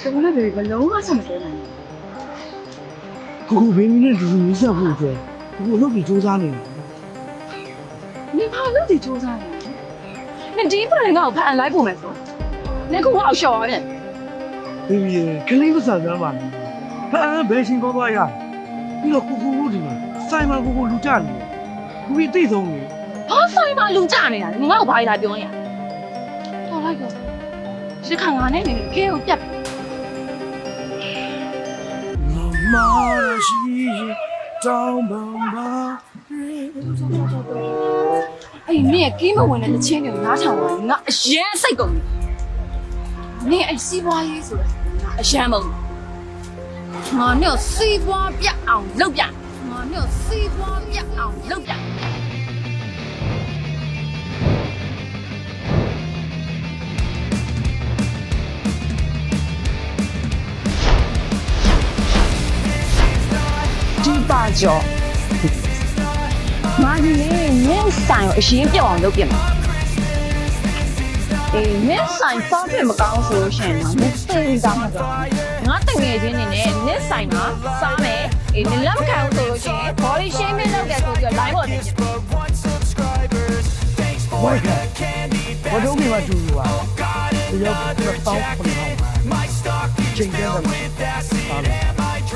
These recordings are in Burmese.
ရှင်ကလည်းဘလုံးကဆက်မပြောနိုင်ကိုကိုဘေးမီနဲ့ဒီလိုဆက်ဖို့အတွက်ကိုကိုလုပ်ပြီးစူးစမ်းနေတယ်ဘူးနင်ဘာလို့ဒီစူးစမ်းနေလဲနင်ဒီပရင်ကောက်ဖန်လိုက်ဖို့မယ်ဆိုနင်ကဟောက်ရှော်ရတယ်ဘေးမီရဲ့ကလေးမဆန်စမ်းပါနဲ့ဟာဘယ်ရှင်ကောသွားရပြီးတော့ကိုကိုတို့ဒီမှာစိုင်းမှာကိုကိုလူကြနေကိုကြီးတိတ်ဆုံးနေဘာဆိုင်မှာလူကြနေတာလဲငါ့ကိုဘာလာပြောနေရတော်လိုက်တော့ရှစ်ခါငါနဲ့နေခဲကိုပြတ် မာရှိတောင်းပန်ပါအဲ့နင်ကင်းမဝင်တဲ့တချင်းတွေကိုနားထောင်တာငါအရန်စိတ်ကုန်နင်အဲ့စီးပွားရေးဆိုတော့ငါအရန်မုန်းငါနဲ့စီးပွားပြတ်အောင်လုပ်ပြငါနဲ့စီးပွားပြတ်အောင်လုပ်ပြ ဒီပါကြောမာဒီလေမင်းဆိုင်ကိုအရင်ပြောင်းအောင်လုပ်ပြမယ်အေးမင်းဆိုင်စောင်းပြမကောင်းဆိုလို့ရှိရင်တော့မင်းသိနေသားမှာတော့ငါတငယ်ချင်းနေနဲ့မင်းဆိုင်မှာစားမယ်အေးနင်လက်မခံဘူးဆိုလို့ရှိရင် body shaming လုပ်တယ်ဆိုပြီးတော့ line ပေါ်တင်ပြမယ်ဝိုက်ကဘာတော့ဒီမှာတူတူပါဒီရောက်တော့တောင်းပန်ပါချိန်ကြတယ်ပါ လို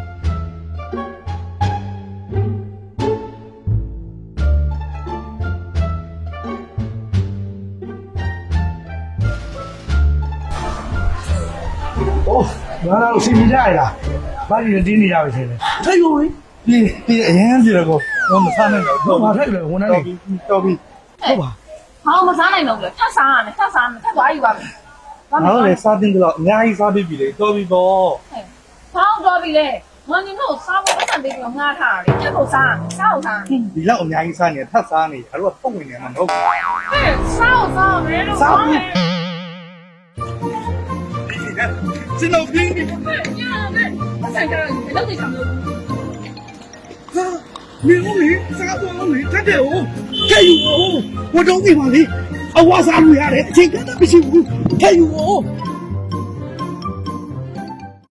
โอ้ဘာလို့စီမီကြရလားဘာကြီးတင်းနေရပါစေလဲထိုက်ရောလေဒီဒီအရင်စီတော့တော့မစားနိုင်တော့ဘာထိုက်လဲဝန်ထမ်းတွေတော်ပြီဟုတ်ပါဘာမှမစားနိုင်တော့ဘူးလေထပ်စားရမယ်ထပ်စားရမယ်ထပ်သွားယူပါမယ်ဘာမှငါတို့လည်းစားတင်ကြတော့အများကြီးစားပြီးပြီလေတော်ပြီပေါ့ဘာအောင်တော့ပြီလေငါနေတော့စားဖို့ပတ်စံပေးပြီးတော့ငှားထားတာလေထပ်ဖို့စားရမယ်စားဖို့စားရမယ်ဒီလောက်အများကြီးစားနေထပ်စားနေအဲ့တော့ပုံဝင်နေမှာမဟုတ်ဘူးဟဲ့စားဖို့စားရမယ်လို့စားဘူးကျွ န်တော်ပြီးပြီဟဲ့ညမယ်ပတ်စံကြတော့လောက်တိတ်ချမ်းလို့မင်းဦးလေစားတော့လေတက်တယ်ဟုတ်ထည့်ယူဟိုဝတ်တော့ဒီပါလေအဝါစားလို့ရတယ်အချိန်ကတည်းကမရှိဘူးထည့်ယူဟို